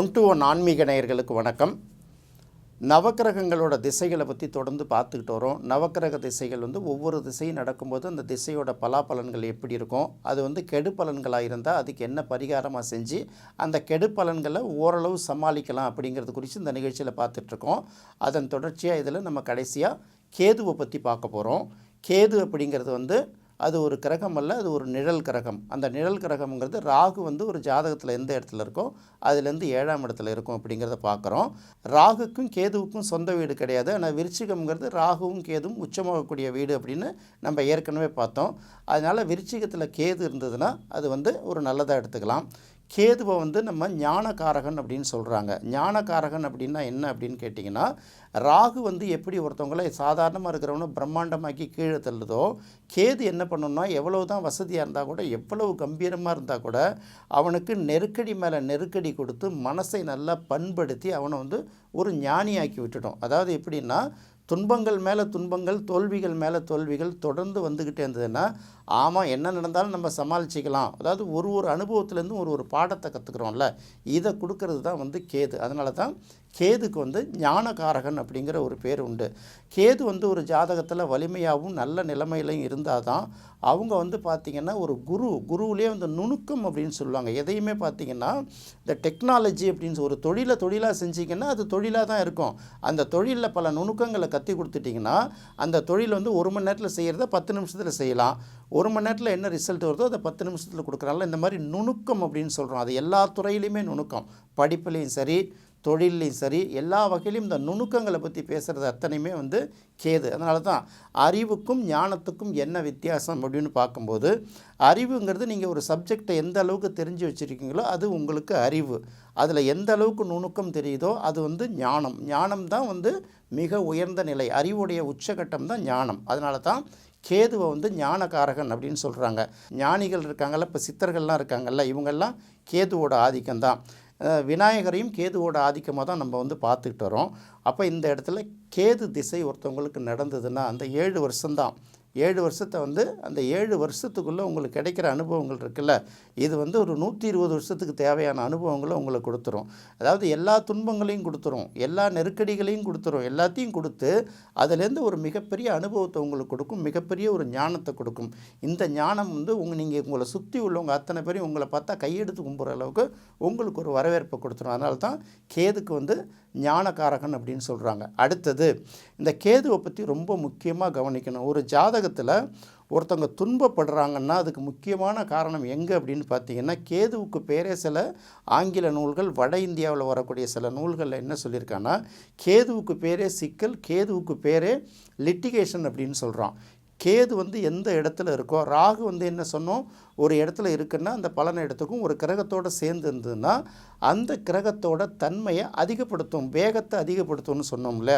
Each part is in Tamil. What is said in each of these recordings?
ஒன் டு ஒன் ஆன்மீக நேயர்களுக்கு வணக்கம். நவக்கிரகங்களோட திசைகளை பற்றி தொடர்ந்து பார்த்துக்கிட்டு வரோம். நவக்கிரக திசைகள் வந்து ஒவ்வொரு திசையும் நடக்கும்போது அந்த திசையோட பலாபலன்கள் எப்படி இருக்கும்? அது வந்து கெடு பலன்களாக இருந்தால் அதுக்கு என்ன பரிகாரமாக செஞ்சு அந்த கெடு பலன்களை ஓரளவு சமாளிக்கலாம் அப்படிங்கிறது குறித்து இந்த நிகழ்ச்சியில் பார்த்துட்ருக்கோம் அதன் தொடர்ச்சியாக இதில் நம்ம கடைசியாக கேதுவை பற்றி பார்க்க போகிறோம் கேது அப்படிங்கிறது வந்து அது ஒரு கிரகம் அல்ல அது ஒரு நிழல் கிரகம். அந்த நிழல் கிரகம்ங்கிறது ராகு வந்து ஒரு ஜாதகத்தில் எந்த இடத்துல இருக்கோ அதுலேருந்து ஏழாம் இடத்துல இருக்கும் அப்படிங்கிறத பார்க்குறோம். ராகுக்கும் கேதுவுக்கும் சொந்த வீடு கிடையாது. ஆனால் விருச்சிகம்ங்கிறது ராகுவும் கேதுவும் உச்சமாகக்கூடிய வீடு அப்படின்னு நம்ம ஏற்கனவே பார்த்தோம். அதனால் விருச்சிகத்தில் கேது இருந்ததுன்னா அது வந்து ஒரு நல்லதாக எடுத்துக்கலாம். கேதுவை வந்து நம்ம ஞானகாரகன் அப்படின்னு சொல்கிறாங்க ஞானகாரகன் அப்படின்னா என்ன அப்படின்னு கேட்டிங்கன்னா ராகு வந்து எப்படி ஒருத்தவங்கள சாதாரணமாக இருக்கிறவனை பிரம்மாண்டமாக்கி கீழே தள்ளுதோ கேது என்ன பண்ணணும்னா எவ்வளோ தான் வசதியாக இருந்தால் கூட எவ்வளவு கம்பீரமாக இருந்தால் கூட அவனுக்கு நெருக்கடி மேலே நெருக்கடி கொடுத்து மனசை நல்லா பண்படுத்தி அவனை வந்து ஒரு ஞானியாக்கி விட்டுட்டோம் அதாவது எப்படின்னா துன்பங்கள் மேலே துன்பங்கள் தோல்விகள் மேலே தோல்விகள் தொடர்ந்து வந்துக்கிட்டே இருந்ததுன்னா ஆமாம் என்ன நடந்தாலும் நம்ம சமாளிச்சிக்கலாம். அதாவது ஒரு ஒரு அனுபவத்துலேருந்து ஒரு ஒரு பாடத்தை கற்றுக்குறோம்ல இதை கொடுக்கறது தான் வந்து கேது. அதனால தான் கேதுக்கு வந்து ஞானகாரகன் அப்படிங்கிற ஒரு பேர் உண்டு. கேது வந்து ஒரு ஜாதகத்தில் வலிமையாகவும் நல்ல நிலைமையிலையும் இருந்தால் தான் அவங்க வந்து பார்த்திங்கன்னா ஒரு குரு குருவிலே வந்து நுணுக்கம் அப்படின்னு சொல்லுவாங்க. எதையுமே பார்த்திங்கன்னா இந்த டெக்னாலஜி அப்படின்னு ஒரு தொழிலை தொழிலாக செஞ்சிங்கன்னா அது தொழிலாக தான் இருக்கும். அந்த தொழிலில் பல நுணுக்கங்களை கற்றுக் கொடுத்துட்டிங்கன்னா அந்த தொழில் வந்து ஒரு மணி நேரத்தில் செய்கிறத பத்து நிமிஷத்தில் செய்யலாம். ஒரு மணி நேரத்தில் என்ன ரிசல்ட் வருதோ அதை பத்து நிமிஷத்தில் கொடுக்குறாங்கள இந்த மாதிரி நுணுக்கம் அப்படின்னு சொல்கிறோம் அது எல்லா துறையிலையுமே நுணுக்கம். படிப்புலேயும் சரி தொழிலையும் சரி எல்லா வகையிலும் இந்த நுணுக்கங்களை பற்றி பேசுகிறது அத்தனையுமே வந்து கேது. அதனால தான் அறிவுக்கும் ஞானத்துக்கும் என்ன வித்தியாசம் அப்படின்னு பார்க்கும்போது அறிவுங்கிறது நீங்கள் ஒரு சப்ஜெக்டை எந்த அளவுக்கு தெரிஞ்சு வச்சுருக்கீங்களோ அது உங்களுக்கு அறிவு. அதில் எந்த அளவுக்கு நுணுக்கம் தெரியுதோ அது வந்து ஞானம். ஞானம் தான் வந்து மிக உயர்ந்த நிலை. அறிவுடைய உச்சகட்டம் தான் ஞானம். அதனால தான் கேதுவை வந்து ஞானகாரகன் அப்படின்னு சொல்கிறாங்க ஞானிகள் இருக்காங்கல்ல இப்போ சித்தர்கள்லாம் இருக்காங்கல்ல இவங்கெல்லாம் கேதுவோட ஆதிக்கம் தான் விநாயகரையும் கேதுவோட ஆதிக்கமாக தான் நம்ம வந்து பார்த்துக்கிட்டு வரோம். அப்போ இந்த இடத்துல கேது திசை ஒருத்தவங்களுக்கு நடந்ததுன்னா அந்த ஏழு வருஷம்தான். ஏழு வருஷத்தை வந்து அந்த ஏழு வருஷத்துக்குள்ளே உங்களுக்கு கிடைக்கிற அனுபவங்கள் இருக்குல்ல இது வந்து ஒரு நூற்றி இருபது வருஷத்துக்கு தேவையான அனுபவங்களை உங்களுக்கு கொடுத்துரும். அதாவது எல்லா துன்பங்களையும் கொடுத்துரும் எல்லா நெருக்கடிகளையும் கொடுத்துரும் எல்லாத்தையும் கொடுத்து அதுலேருந்து ஒரு மிகப்பெரிய அனுபவத்தை உங்களுக்கு கொடுக்கும் மிகப்பெரிய ஒரு ஞானத்தை கொடுக்கும். இந்த ஞானம் வந்து உங்கள் நீங்கள் உங்களை சுற்றி உள்ளவங்க அத்தனை பேரையும் உங்களை பார்த்தா கையெடுத்து கும்புற அளவுக்கு உங்களுக்கு ஒரு வரவேற்பை கொடுத்துரும். அதனால தான் கேதுக்கு வந்து ஞானகாரகன் அப்படின்னு சொல்கிறாங்க அடுத்தது இந்த கேதுவை பற்றி ரொம்ப முக்கியமாக கவனிக்கணும். ஒரு ஜாதக ஜாதகத்தில் ஒருத்தவங்க துன்பப்படுறாங்கன்னா அதுக்கு முக்கியமான காரணம் எங்கே அப்படின்னு பார்த்தீங்கன்னா கேதுவுக்கு பேரே சில ஆங்கில நூல்கள் வட இந்தியாவில் வரக்கூடிய சில நூல்களில் என்ன சொல்லியிருக்காங்கன்னா கேதுவுக்கு பேரே சிக்கல் கேதுவுக்கு பேரே லிட்டிகேஷன் அப்படின்னு சொல்கிறான் கேது வந்து எந்த இடத்துல இருக்கோ ராகு வந்து என்ன சொன்னோம் ஒரு இடத்துல இருக்குன்னா அந்த பலன இடத்துக்கும் ஒரு கிரகத்தோடு சேர்ந்து இருந்ததுன்னா அந்த கிரகத்தோட தன்மையை அதிகப்படுத்தும் வேகத்தை அதிகப்படுத்தும்னு சொன்னோம்ல.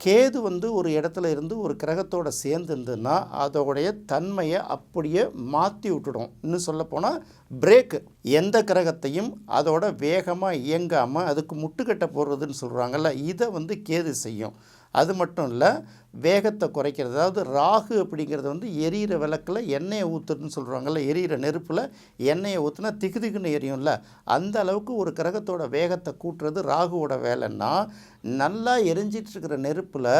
கேது வந்து ஒரு இடத்துல இருந்து ஒரு கிரகத்தோட சேர்ந்து இருந்ததுன்னா அதோடைய தன்மையை அப்படியே மாற்றி விட்டுடும் இன்னும் சொல்லப்போனால் பிரேக்கு எந்த கிரகத்தையும் அதோட வேகமாக இயங்காமல் அதுக்கு முட்டுக்கட்டை போடுறதுன்னு சொல்கிறாங்கல்ல இதை வந்து கேது செய்யும். அது மட்டும் இல்லை வேகத்தை குறைக்கிறது. அதாவது ராகு அப்படிங்கிறது வந்து எரியிற விளக்கில் எண்ணெயை ஊற்றுறதுன்னு சொல்கிறாங்கல்ல எரியிற நெருப்பில் எண்ணெயை ஊற்றுனா திக்கு திக்குன்னு எரியும்ல. அந்த அளவுக்கு ஒரு கிரகத்தோட வேகத்தை கூட்டுறது ராகுவோட வேலைன்னா நல்லா எரிஞ்சிட்டு இருக்கிற நெருப்பில்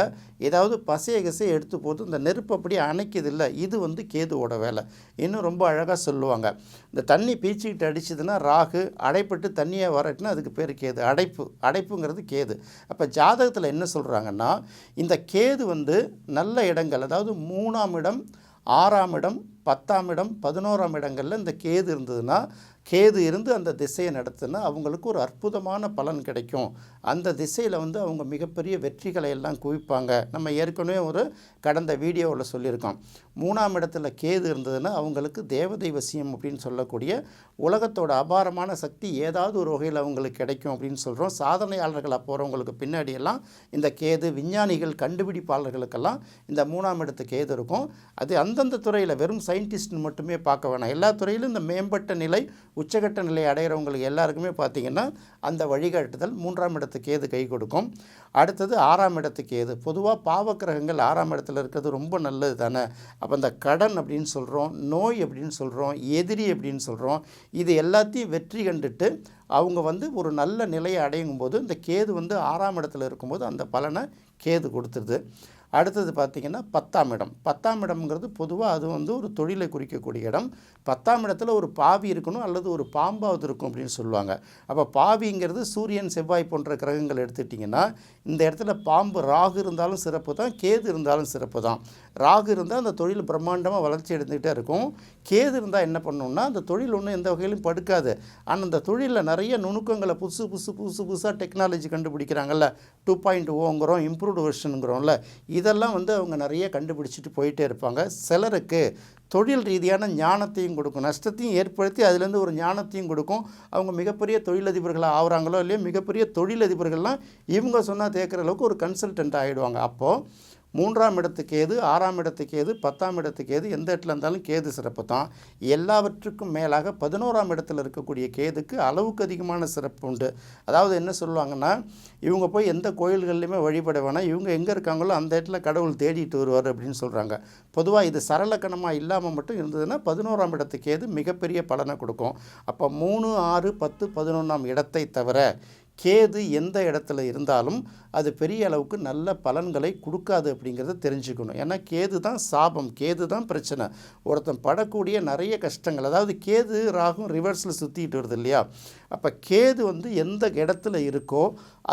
ஏதாவது பசைய கசையை எடுத்து போட்டு இந்த நெருப்பு அப்படியே அணைக்குது இல்லை இது வந்து கேதுவோட வேலை. இன்னும் ரொம்ப அழகாக சொல்லுவாங்க. இந்த தண்ணி பீச்சிக்கிட்டு அடிச்சதுன்னா ராகு அடைப்பட்டு தண்ணியை வரட்டுனா அதுக்கு பேர் கேது. அடைப்பு அடைப்புங்கிறது கேது. அப்போ ஜாதகத்தில் என்ன சொல்கிறாங்கன்னா இந்த கேது வந்து நல்ல இடங்கள் அதாவது மூணாம் இடம் ஆறாம் இடம் பத்தாம் இடம் பதினோராம் இடங்களில் இந்த கேது இருந்ததுன்னா கேது இருந்து அந்த திசையை நடத்தினா அவங்களுக்கு ஒரு அற்புதமான பலன் கிடைக்கும். அந்த திசையில் வந்து அவங்க மிகப்பெரிய வெற்றிகளை எல்லாம் குவிப்பாங்க. நம்ம ஏற்கனவே ஒரு கடந்த வீடியோவில் சொல்லியிருக்கோம். மூணாம் இடத்துல கேது இருந்ததுன்னா அவங்களுக்கு தேவதை வசியம் அப்படின்னு சொல்லக்கூடிய உலகத்தோட அபாரமான சக்தி ஏதாவது ஒரு வகையில் அவங்களுக்கு கிடைக்கும் அப்படின்னு சொல்கிறோம் சாதனையாளர்களாக போகிறவங்களுக்கு பின்னாடியெல்லாம் இந்த கேது விஞ்ஞானிகள் கண்டுபிடிப்பாளர்களுக்கெல்லாம் இந்த மூணாம் இடத்து கேது இருக்கும். அது அந்தந்த துறையில் வெறும் சயின்டிஸ்ட் மட்டுமே பார்க்க வேணாம். எல்லா துறையிலும் இந்த மேம்பட்ட நிலை உச்சகட்ட நிலை அடைகிறவங்களுக்கு எல்லாருக்குமே பார்த்திங்கன்னா அந்த வழிகாட்டுதல் மூன்றாம் இடத்துக்கு ஏது கை கொடுக்கும். அடுத்தது ஆறாம் இடத்துக்கு ஏது. பொதுவாக பாவக்கிரகங்கள் ஆறாம் இடத்துல இருக்கிறது ரொம்ப நல்லது தானே. அப்போ அந்த கடன் அப்படின்னு சொல்கிறோம் நோய் அப்படின்னு சொல்கிறோம் எதிரி அப்படின்னு சொல்கிறோம் இது எல்லாத்தையும் வெற்றி கண்டுட்டு அவங்க வந்து ஒரு நல்ல நிலையை அடையும் போது இந்த கேது வந்து ஆறாம் இடத்துல இருக்கும்போது அந்த பலனை கேது கொடுத்துருது. அடுத்தது பார்த்திங்கன்னா பத்தாம் இடம். பத்தாம் இடம்ங்கிறது பொதுவாக அது வந்து ஒரு தொழிலை குறிக்கக்கூடிய இடம். பத்தாம் இடத்துல ஒரு பாவி இருக்கணும் அல்லது ஒரு பாம்பாவது இருக்கும் அப்படின்னு சொல்லுவாங்க. அப்போ பாவிங்கிறது சூரியன் செவ்வாய் போன்ற கிரகங்கள் எடுத்துட்டிங்கன்னா இந்த இடத்துல பாம்பு ராகு இருந்தாலும் சிறப்பு தான் கேது இருந்தாலும் சிறப்பு தான். ராகு இருந்தால் அந்த தொழில் பிரம்மாண்டமாக வளர்ச்சி எடுத்துக்கிட்டே இருக்கும். கேது இருந்தால் என்ன பண்ணணும்னா அந்த தொழில் ஒன்றும் எந்த வகையிலும் படுக்காது. ஆனால் அந்த தொழிலில் நிறைய நுணுக்கங்களை புதுசு புதுசு புதுசு புதுசாக டெக்னாலஜி கண்டுபிடிக்கிறாங்கல்ல. டூ பாயிண்ட் ஓங்கிறோம் இம்ப்ரூவ்டு வெர்ஷனுங்கிறோம்ல இதெல்லாம் வந்து அவங்க நிறைய கண்டுபிடிச்சிட்டு போயிட்டே இருப்பாங்க. சிலருக்கு தொழில் ரீதியான ஞானத்தையும் கொடுக்கும். நஷ்டத்தையும் ஏற்படுத்தி அதுலேருந்து ஒரு ஞானத்தையும் கொடுக்கும். அவங்க மிகப்பெரிய தொழிலதிபர்களாக ஆகுறாங்களோ இல்லையோ மிகப்பெரிய தொழிலதிபர்கள்லாம் இவங்க சொன்னால் தேக்கிற அளவுக்கு ஒரு கன்சல்டன்ட் ஆகிடுவாங்க அப்போது மூன்றாம் இடத்து கேது ஆறாம் இடத்துக்கு ஏது பத்தாம் இடத்துக்கு ஏது எந்த இடத்துல இருந்தாலும் கேது சிறப்பு தான். எல்லாவற்றுக்கும் மேலாக பதினோராம் இடத்துல இருக்கக்கூடிய கேதுக்கு அளவுக்கு அதிகமான சிறப்பு உண்டு. அதாவது என்ன சொல்லுவாங்கன்னா இவங்க போய் எந்த கோயில்கள்லையுமே வழிபட வேணாம். இவங்க எங்கே இருக்காங்களோ அந்த இடத்துல கடவுள் தேடிட்டு வருவார் அப்படின்னு சொல்கிறாங்க பொதுவாக இது சரளக்கணமாக இல்லாமல் மட்டும் இருந்ததுன்னா பதினோராம் இடத்து கேது மிகப்பெரிய பலனை கொடுக்கும். அப்போ மூணு ஆறு பத்து பதினொன்றாம் இடத்தை தவிர கேது எந்த இடத்துல இருந்தாலும் அது பெரிய அளவுக்கு நல்ல பலன்களை கொடுக்காது அப்படிங்கிறத தெரிஞ்சுக்கணும். ஏன்னா கேது தான் சாபம் கேது தான் பிரச்சனை. ஒருத்தன் படக்கூடிய நிறைய கஷ்டங்கள் அதாவது கேது ராகும் ரிவர்ஸில் சுற்றிட்டு வருது இல்லையா? அப்போ கேது வந்து எந்த இடத்துல இருக்கோ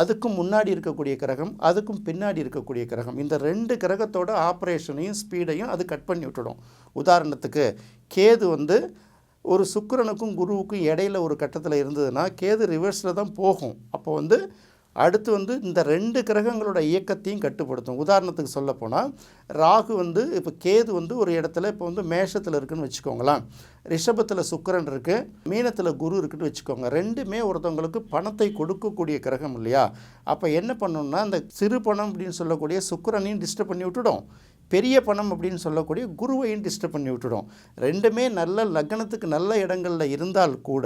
அதுக்கும் முன்னாடி இருக்கக்கூடிய கிரகம் அதுக்கும் பின்னாடி இருக்கக்கூடிய கிரகம். இந்த ரெண்டு கிரகத்தோட ஆப்ரேஷனையும் ஸ்பீடையும் அது கட் பண்ணி விட்டுடும். உதாரணத்துக்கு கேது வந்து ஒரு சுக்கரனுக்கும் குருவுக்கும் இடையில ஒரு கட்டத்தில் இருந்ததுன்னா கேது ரிவர்ஸில் தான் போகும். அப்போ வந்து அடுத்து வந்து இந்த ரெண்டு கிரகங்களோட இயக்கத்தையும் கட்டுப்படுத்தும். உதாரணத்துக்கு சொல்லப்போனால் ராகு வந்து இப்போ கேது வந்து ஒரு இடத்துல இப்போ வந்து மேஷத்தில் இருக்குதுன்னு வச்சுக்கோங்களேன். ரிஷபத்தில் சுக்கரன் இருக்குது மீனத்தில் குரு இருக்குன்னு வச்சுக்கோங்க. ரெண்டுமே ஒருத்தவங்களுக்கு பணத்தை கொடுக்கக்கூடிய கிரகம் இல்லையா? அப்போ என்ன பண்ணணும்னா அந்த சிறு பணம் அப்படின்னு சொல்லக்கூடிய சுக்கிரனையும் டிஸ்டர்ப் பண்ணி விட்டுடும். பெரிய பணம் அப்படின்னு சொல்லக்கூடிய குருவையும் டிஸ்டர்ப் பண்ணி விட்டுடும். ரெண்டுமே நல்ல லக்னத்துக்கு நல்ல இடங்களில் இருந்தால் கூட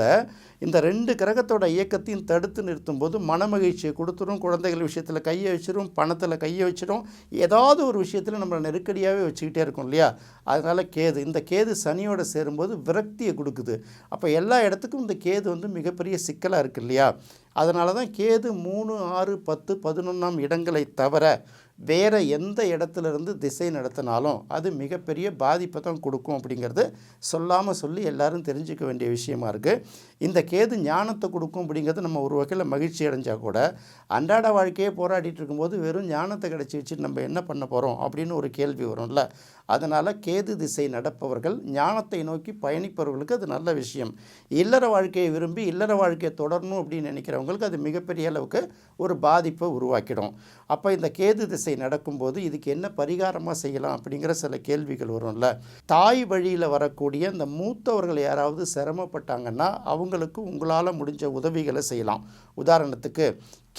இந்த ரெண்டு கிரகத்தோட இயக்கத்தையும் தடுத்து நிறுத்தும்போது மனமகிழ்ச்சியை கொடுத்துரும் குழந்தைகள் விஷயத்தில் கையை வச்சிரும் பணத்தில் கையை வச்சிடும் ஏதாவது ஒரு விஷயத்தில் நம்மளை நெருக்கடியாகவே வச்சுக்கிட்டே இருக்கும் இல்லையா? அதனால் கேது இந்த கேது சனியோட சேரும்போது விரக்தியை கொடுக்குது. அப்போ எல்லா இடத்துக்கும் இந்த கேது வந்து மிகப்பெரிய சிக்கலாக இருக்குது இல்லையா? அதனால தான் கேது மூணு ஆறு பத்து பதினொன்றாம் இடங்களை தவிர வேறு எந்த இடத்துல இருந்து திசை நடத்தினாலும் அது மிகப்பெரிய பாதிப்பை தான் கொடுக்கும் அப்படிங்கிறது சொல்லாமல் சொல்லி எல்லாரும் தெரிஞ்சுக்க வேண்டிய விஷயமா இருக்குது இந்த கேது ஞானத்தை கொடுக்கும் அப்படிங்கிறது நம்ம ஒரு வகையில் மகிழ்ச்சி அடைஞ்சால் கூட அன்றாட வாழ்க்கையே போராடிட்டு இருக்கும்போது வெறும் ஞானத்தை கிடச்சி வச்சு நம்ம என்ன பண்ண போகிறோம் அப்படின்னு ஒரு கேள்வி வரும்ல. அதனால் கேது திசை நடப்பவர்கள் ஞானத்தை நோக்கி பயணிப்பவர்களுக்கு அது நல்ல விஷயம். இல்லற வாழ்க்கையை விரும்பி இல்லற வாழ்க்கையை தொடரணும் அப்படின்னு நினைக்கிறவங்க இருக்கிறவங்களுக்கு அது மிகப்பெரிய அளவுக்கு ஒரு பாதிப்பை உருவாக்கிடும். அப்போ இந்த கேது திசை நடக்கும்போது இதுக்கு என்ன பரிகாரமாக செய்யலாம் அப்படிங்கிற சில கேள்விகள் வரும்ல. தாய் வழியில் வரக்கூடிய இந்த மூத்தவர்கள் யாராவது சிரமப்பட்டாங்கன்னா அவங்களுக்கு உங்களால் முடிஞ்ச உதவிகளை செய்யலாம். உதாரணத்துக்கு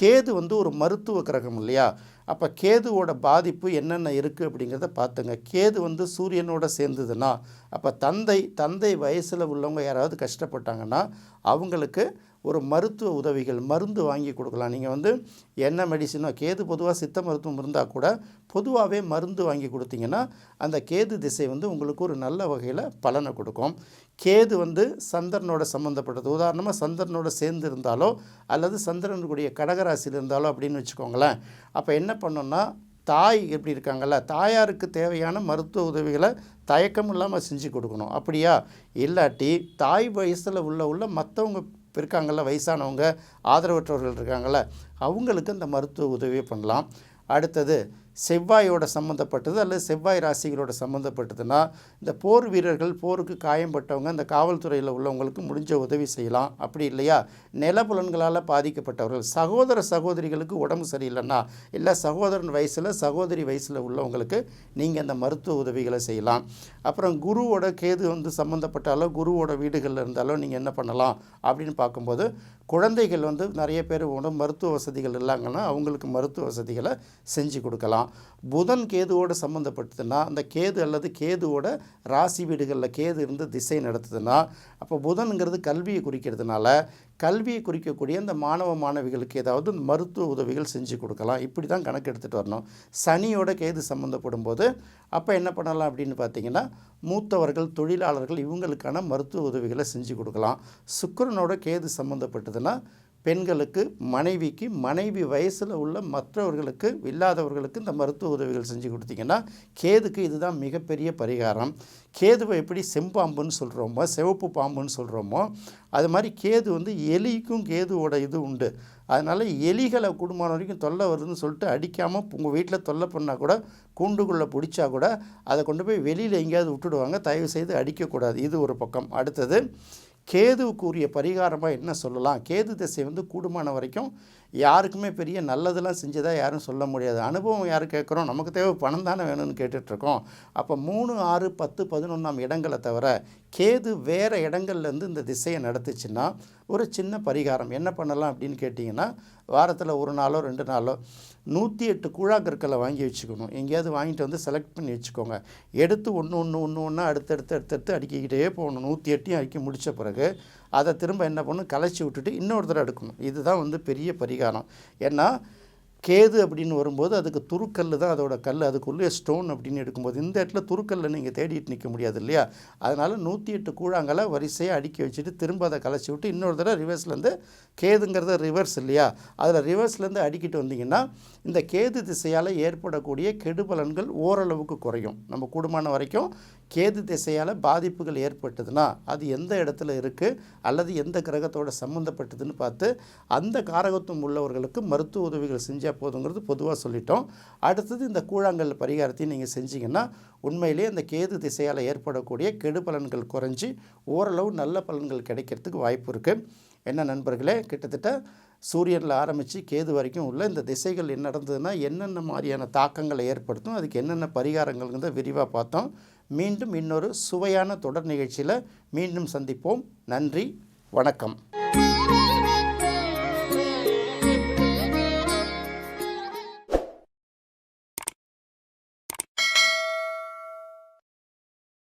கேது வந்து ஒரு மருத்துவ கிரகம் இல்லையா? அப்போ கேதுவோட பாதிப்பு என்னென்ன இருக்குது அப்படிங்கிறத பார்த்துங்க. கேது வந்து சூரியனோட சேர்ந்ததுன்னா அப்போ தந்தை தந்தை வயசில் உள்ளவங்க யாராவது கஷ்டப்பட்டாங்கன்னா அவங்களுக்கு ஒரு மருத்துவ உதவிகள் மருந்து வாங்கி கொடுக்கலாம். நீங்கள் வந்து என்ன மெடிசனோ கேது பொதுவாக சித்த மருத்துவம் இருந்தால் கூட பொதுவாகவே மருந்து வாங்கி கொடுத்தீங்கன்னா அந்த கேது திசை வந்து உங்களுக்கு ஒரு நல்ல வகையில் பலனை கொடுக்கும். கேது வந்து சந்திரனோட சம்மந்தப்பட்டது உதாரணமாக சந்திரனோட சேர்ந்து இருந்தாலோ அல்லது சந்திரனுடைய கடகராசியில் இருந்தாலோ அப்படின்னு வச்சுக்கோங்களேன். அப்போ என்ன பண்ணோன்னா தாய் எப்படி இருக்காங்கல்ல தாயாருக்கு தேவையான மருத்துவ உதவிகளை தயக்கம் இல்லாமல் செஞ்சு கொடுக்கணும். அப்படியா? இல்லாட்டி தாய் வயசில் உள்ள உள்ள மற்றவங்க இருக்காங்கள்ல வயசானவங்க ஆதரவற்றவர்கள் இருக்காங்கள்ல அவங்களுக்கு அந்த மருத்துவ உதவியை பண்ணலாம். அடுத்தது செவ்வாயோட சம்மந்தப்பட்டது அல்லது செவ்வாய் ராசிகளோட சம்மந்தப்பட்டதுன்னா இந்த போர் வீரர்கள் போருக்கு காயம்பட்டவங்க இந்த காவல்துறையில் உள்ளவங்களுக்கு முடிஞ்ச உதவி செய்யலாம். அப்படி இல்லையா? நிலப்புலன்களால் பாதிக்கப்பட்டவர்கள் சகோதர சகோதரிகளுக்கு உடம்பு சரியில்லைன்னா இல்லை சகோதரன் வயசில் சகோதரி வயசில் உள்ளவங்களுக்கு நீங்கள் அந்த மருத்துவ உதவிகளை செய்யலாம். அப்புறம் குருவோட கேது வந்து சம்மந்தப்பட்டாலோ குருவோட வீடுகளில் இருந்தாலோ நீங்கள் என்ன பண்ணலாம் அப்படின்னு பார்க்கும்போது குழந்தைகள் வந்து நிறைய பேர் உடம்பு மருத்துவ வசதிகள் இல்லாங்கன்னா அவங்களுக்கு மருத்துவ வசதிகளை செஞ்சு கொடுக்கலாம். புதன் கேதுவோட சம்மந்தப்பட்டதுன்னா அந்த கேது அல்லது கேதுவோட ராசி வீடுகளில் கேது இருந்து திசை நடத்துதுன்னா அப்போ புதனுங்கிறது கல்வியை குறிக்கிறதுனால கல்வியை குறிக்கக்கூடிய அந்த மாணவ மாணவிகளுக்கு ஏதாவது மருத்துவ உதவிகள் செஞ்சு கொடுக்கலாம். இப்படி தான் கணக்கு எடுத்துகிட்டு வரணும். சனியோட கேது சம்மந்தப்படும் போது அப்போ என்ன பண்ணலாம் அப்படின்னு பார்த்தீங்கன்னா மூத்தவர்கள் தொழிலாளர்கள் இவங்களுக்கான மருத்துவ உதவிகளை செஞ்சு கொடுக்கலாம். சுக்கரனோட கேது சம்மந்தப்பட்டதுன்னா பெண்களுக்கு மனைவிக்கு மனைவி வயசில் உள்ள மற்றவர்களுக்கு இல்லாதவர்களுக்கு இந்த மருத்துவ உதவிகள் செஞ்சு கொடுத்தீங்கன்னா கேதுக்கு இதுதான் மிகப்பெரிய பரிகாரம். கேதுவை எப்படி செம்பாம்புன்னு சொல்கிறோமோ சிவப்பு பாம்புன்னு சொல்கிறோமோ அது மாதிரி கேது வந்து எலிக்கும் கேதுவோட இது உண்டு. அதனால் எலிகளை குடும்பம் வரைக்கும் தொல்லை வருதுன்னு சொல்லிட்டு அடிக்காமல் உங்கள் வீட்டில் தொல்லை பண்ணால் கூட கூண்டுக்குள்ளே பிடிச்சா கூட அதை கொண்டு போய் வெளியில் எங்கேயாவது விட்டுடுவாங்க. தயவு செய்து அடிக்கக்கூடாது. இது ஒரு பக்கம். அடுத்தது கேதுவுக்குரிய பரிகாரமாக என்ன சொல்லலாம்? கேது திசை வந்து கூடுமான வரைக்கும் யாருக்குமே பெரிய நல்லதெல்லாம் செஞ்சதாக யாரும் சொல்ல முடியாது. அனுபவம் யார் கேட்குறோம்? நமக்கு தேவை பணம் தானே வேணும்னு கேட்டுட்ருக்கோம். அப்போ மூணு ஆறு பத்து பதினொன்றாம் இடங்களை தவிர கேது வேறு இடங்கள்லேருந்து இந்த திசையை நடத்துச்சுன்னா ஒரு சின்ன பரிகாரம். என்ன பண்ணலாம் அப்படின்னு கேட்டிங்கன்னா வாரத்தில் ஒரு நாளோ ரெண்டு நாளோ நூற்றி எட்டு கூழாக்கற்களை வாங்கி வச்சுக்கணும். எங்கேயாவது வாங்கிட்டு வந்து செலக்ட் பண்ணி வச்சுக்கோங்க. எடுத்து ஒன்று ஒன்று ஒன்று ஒன்றா அடுத்தடுத்து அடுத்தடுத்து அடிக்கிட்டே போகணும். நூற்றி எட்டையும் அடிக்க முடித்த பிறகு அதை திரும்ப என்ன பண்ணும் கலைச்சி விட்டுட்டு இன்னொரு தடவை எடுக்கணும். இதுதான் வந்து பெரிய பரிகாரம். ஏன்னா கேது அப்படின்னு வரும்போது அதுக்கு துருக்கல் தான் அதோட கல் அதுக்குள்ளே ஸ்டோன் அப்படின்னு எடுக்கும்போது இந்த இடத்துல துருக்கல்ல நீங்கள் தேடிட்டு நிற்க முடியாது இல்லையா? அதனால் நூற்றி எட்டு கூழாங்கலை வரிசையாக அடுக்கி வச்சுட்டு திரும்ப அதை கலைச்சி விட்டு இன்னொரு தடவை ரிவர்ஸ்லேருந்து கேதுங்கிறது ரிவர்ஸ் இல்லையா? அதில் ரிவர்ஸ்லேருந்து அடிக்கிட்டு வந்தீங்கன்னா இந்த கேது திசையால் ஏற்படக்கூடிய கெடுபலன்கள் ஓரளவுக்கு குறையும். நம்ம கூடுமான வரைக்கும் கேது திசையால் பாதிப்புகள் ஏற்பட்டதுன்னா அது எந்த இடத்துல இருக்குது அல்லது எந்த கிரகத்தோட சம்மந்தப்பட்டதுன்னு பார்த்து அந்த காரகத்துவம் உள்ளவர்களுக்கு மருத்துவ உதவிகள் செஞ்சு செஞ்சால் போதுங்கிறது பொதுவாக சொல்லிட்டோம். அடுத்தது இந்த கூழாங்கல் பரிகாரத்தையும் நீங்கள் செஞ்சீங்கன்னா உண்மையிலேயே அந்த கேது திசையால் ஏற்படக்கூடிய கெடு பலன்கள் குறைஞ்சி ஓரளவு நல்ல பலன்கள் கிடைக்கிறதுக்கு வாய்ப்பு இருக்குது என்ன நண்பர்களே கிட்டத்தட்ட சூரியனில் ஆரம்பித்து கேது வரைக்கும் உள்ள இந்த திசைகள் என்ன நடந்ததுன்னா என்னென்ன மாதிரியான தாக்கங்களை ஏற்படுத்தும் அதுக்கு என்னென்ன பரிகாரங்கள்ங்கிறத விரிவாக பார்த்தோம். மீண்டும் இன்னொரு சுவையான தொடர் நிகழ்ச்சியில் மீண்டும் சந்திப்போம். நன்றி வணக்கம்.